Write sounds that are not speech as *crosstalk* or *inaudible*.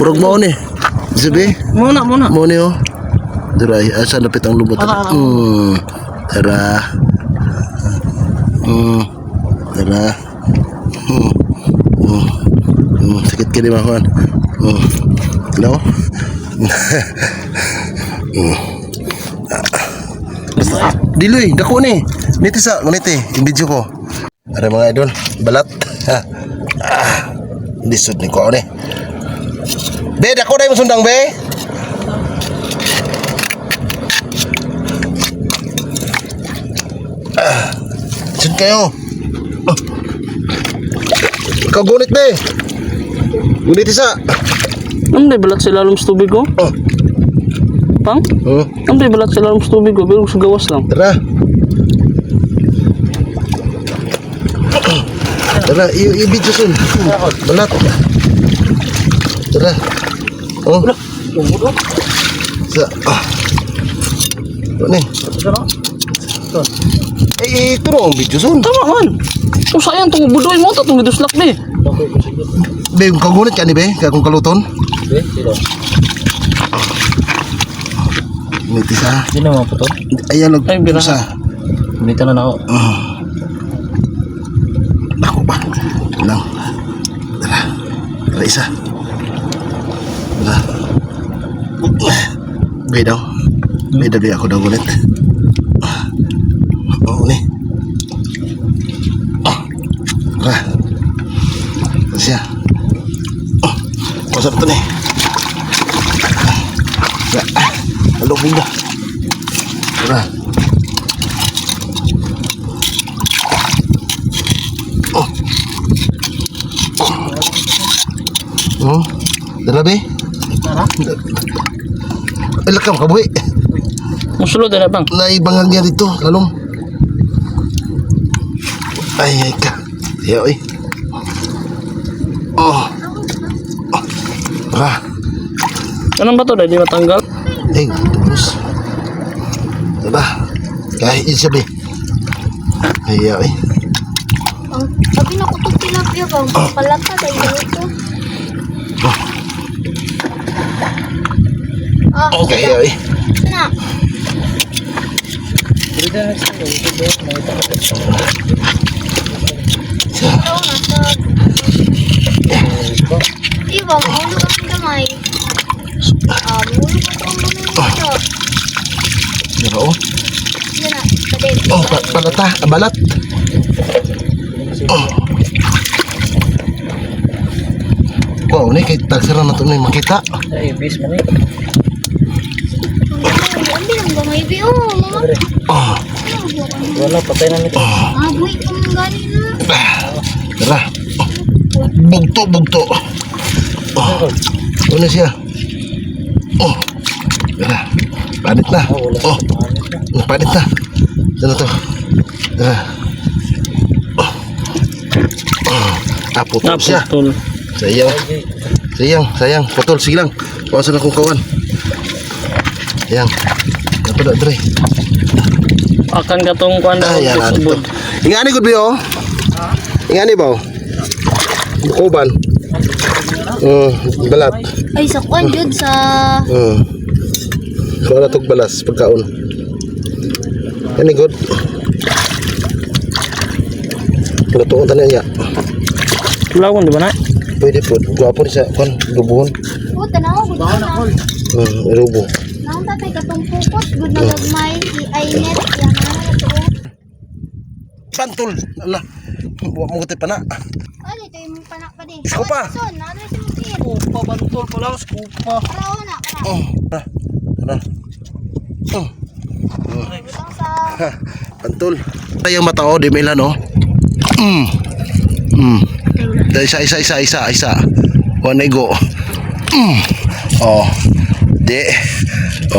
Murag mo ni. Sabi, Muna, muna. mo ni oh. Diray, asa lapit ang lubot. Ah, ah, ah. Hmm. Tara. Hmm. Tara. Hmm. Hmm. Hmm. Sakit ka di mahuan. Hmm. Hello? *laughs* hmm. Ah. Basta, diloy, dako ni. Niti sa, niti, yung video ko. Are mga idol, balat. *laughs* Ah. Lisod ni ko ni. Be, dako na yung sundang, be. Saan kayo? Oh. Ikaw gunit be. Gunit isa. Ano ba balat sa lalong sa tubig ko? Oh. Pang? Oh. Ano ba balat sa lalong sa tubig ko? Pero sa gawas lang. Tara. Tara, i-video sun. Balat. Tara. Oh. Sa, ah. Ano ni? Eh, ito na ang video sun. Tama man. Kung sayang itong budoy mo, tatong giduslak be. Be, kung gunit ka ni be, kaya kung kaluton. Gunit isa. Hindi naman po to. Ayan, nag Ay, birahan. isa. Dito na ako. Ah. Ako pa. Lang. Tara. Tara isa. Bay daw. Bay daw di ako daw ulit. Ah. Oo ni. Ah. Tara. Tara siya. Ah. Masarap to ni. Ah. Ah. Alubing na. Tara. Oh. Dala be. Tara. Ay, lakam ka buhi. Musulod na bang. Naibangang niya dito, lalong. Ay, ay ka. Ayaw eh. Oh. Oh. Tara. Anong ba to? Dahil di matanggal? Ay, terus. Tara. Kahit yun siya be. Ayaw eh. Sabi na ko itong tilapia bang palata dahil ito. Ah, Okay, ayaw eh. na. Dito na sa Dito na Ko. Ito, nasa... Iba, mahulog ang kamay. Ah, mahulog ako ang kamay dito. Diba oh? Yan na, kadin. Oh, pa palata, ah, balat. Oh. Wow, ni kay tagsara na to ni makita. Ay, bis bilang ba may mama? Oh. Wala, patay na nito. Ah, buhay ka na. Tara. Oh. Bugto, bugto. Oh. Ano siya? Oh. Tara. Panit na. Oh. Panit na. Ano to? Tara. Oh. Oh. Ah, putol siya. Naputol. Sayang. Sayang, sayang. Putol, sige lang. Pawasan akong kawan. Sayang. Dapat na, Dre. Akan ka tong kuan Ah, yan. sa Ito. bud. Ingani good biyo. Ingani ba? Bukuban. Hmm, balat. Ay, sa kwan, Jud, sa... Hmm. Wala tog balas pagkaon. Kani good. Lutuon tanan niya. Lawon di ba na? Pwede po. Gwapo ni sa kon lubuhon. Oh, tanaw, good na. Hmm, lubo. Naon tatay katong pupot, good na gagmay, si Ainet, yan na na ito. Pantol. Ala. Buwa mo gute pa na. Ano ito yung panak pa din? Skupa. Ano si Mutir? Skupa, bantol pa lang, skupa. Para na, para. Oh. Tara. Tara. Oh. *laughs* Sa... Pantol. Yung mata oh, di may no. Mm. Mm. Dahil isa isa isa isa isa. One go. Mm. Oh. Di. Oh.